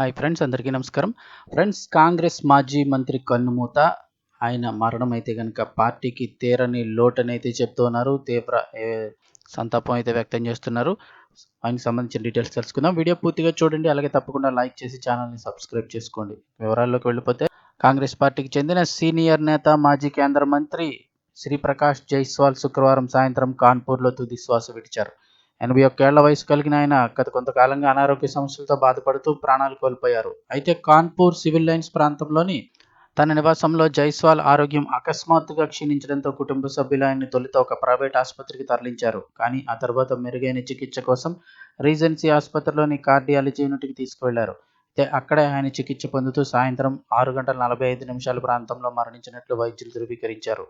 Hi friends అందరికీ నమస్కారం. Friends Congress మాజీ మంత్రి కన్నుమూత ఆయన మరణం అయితే కనుక పార్టీకి తీరని లోటని అయితే చెప్తున్నారు తీవ్ర సంతాపం అయితే వ్యక్తం చేస్తున్నారు. ఆయనకు సంబంధించిన డీటెయిల్స్ తెలుసుకుందాం. వీడియో పూర్తిగా చూడండి. అలాగే తప్పకుండా లైక్ చేసి ఛానల్ని సబ్స్క్రైబ్ చేసుకోండి. వివరాల్లోకి వెళ్ళిపోతే కాంగ్రెస్ పార్టీకి చెందిన సీనియర్ నేత మాజీ కేంద్ర మంత్రి శ్రీప్రకాష్ జైస్వాల్ శుక్రవారం సాయంత్రం కాన్పూర్లో తుది శ్వాస విడిచారు. ఎనభై ఒక్కేళ్ళ వయసు కలిగిన ఆయన గత కొంతకాలంగా అనారోగ్య సమస్యలతో బాధపడుతూ ప్రాణాలు కోల్పోయారు. అయితే కాన్పూర్ సివిల్ లైన్స్ ప్రాంతంలోని తన నివాసంలో జైస్వాల్ ఆరోగ్యం అకస్మాత్తుగా క్షీణించడంతో కుటుంబ సభ్యులు ఆయన్ని తొలుత ఒక ప్రైవేట్ ఆసుపత్రికి తరలించారు. కానీ ఆ తర్వాత మెరుగైన చికిత్స కోసం రీజెన్సీ ఆసుపత్రిలోని కార్డియాలజీ యూనిట్కి తీసుకువెళ్ళారు. అయితే అక్కడే ఆయన చికిత్స పొందుతూ సాయంత్రం ఆరు గంటల నలభై ఐదు నిమిషాల ప్రాంతంలో మరణించినట్లు వైద్యులు ధృవీకరించారు.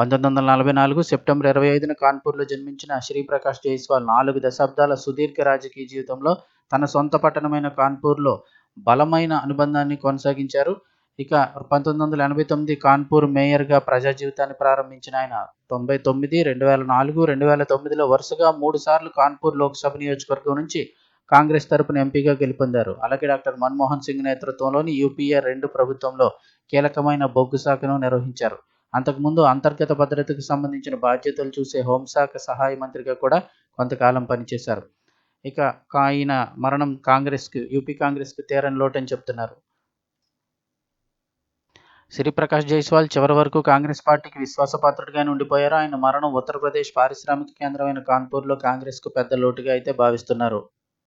పంతొమ్మిది వందల నలభై నాలుగు సెప్టెంబర్ ఇరవై ఐదున కాన్పూర్లో జన్మించిన శ్రీప్రకాష్ జైస్వాల్ నాలుగు దశాబ్దాల సుదీర్ఘ రాజకీయ జీవితంలో తన సొంత పట్టణమైన కాన్పూర్లో బలమైన అనుబంధాన్ని కొనసాగించారు. ఇక పంతొమ్మిది వందల ఎనభై తొమ్మిది కాన్పూర్ మేయర్గా ప్రజా జీవితాన్ని ప్రారంభించిన ఆయన తొంభై తొమ్మిది రెండు వేల నాలుగు రెండు వేల తొమ్మిదిలో వరుసగా మూడు సార్లు కాన్పూర్ లోక్సభ నియోజకవర్గం నుంచి కాంగ్రెస్ తరపున ఎంపీగా గెలుపొందారు. అలాగే డాక్టర్ మన్మోహన్ సింగ్ నేతృత్వంలోని యూపీఏ రెండు ప్రభుత్వంలో కీలకమైన బొగ్గు శాఖను నిర్వహించారు. అంతకుముందు అంతర్గత భద్రతకు సంబంధించిన బాధ్యతలు చూసే హోంశాఖ సహాయ మంత్రిగా కూడా కొంతకాలం పనిచేశారు. ఇక ఆయన మరణం కాంగ్రెస్కి యూపీ కాంగ్రెస్కి తీరని లోటని చెప్తున్నారు. శ్రీప్రకాష్ జైస్వాల్ చివరి వరకు కాంగ్రెస్ పార్టీకి విశ్వాసపాత్రుడిగానే ఉండిపోయారు ఆయన మరణం ఉత్తరప్రదేశ్ పారిశ్రామిక కేంద్రమైన కాన్పూర్లో కాంగ్రెస్కు పెద్ద లోటుగా అయితే భావిస్తున్నారు.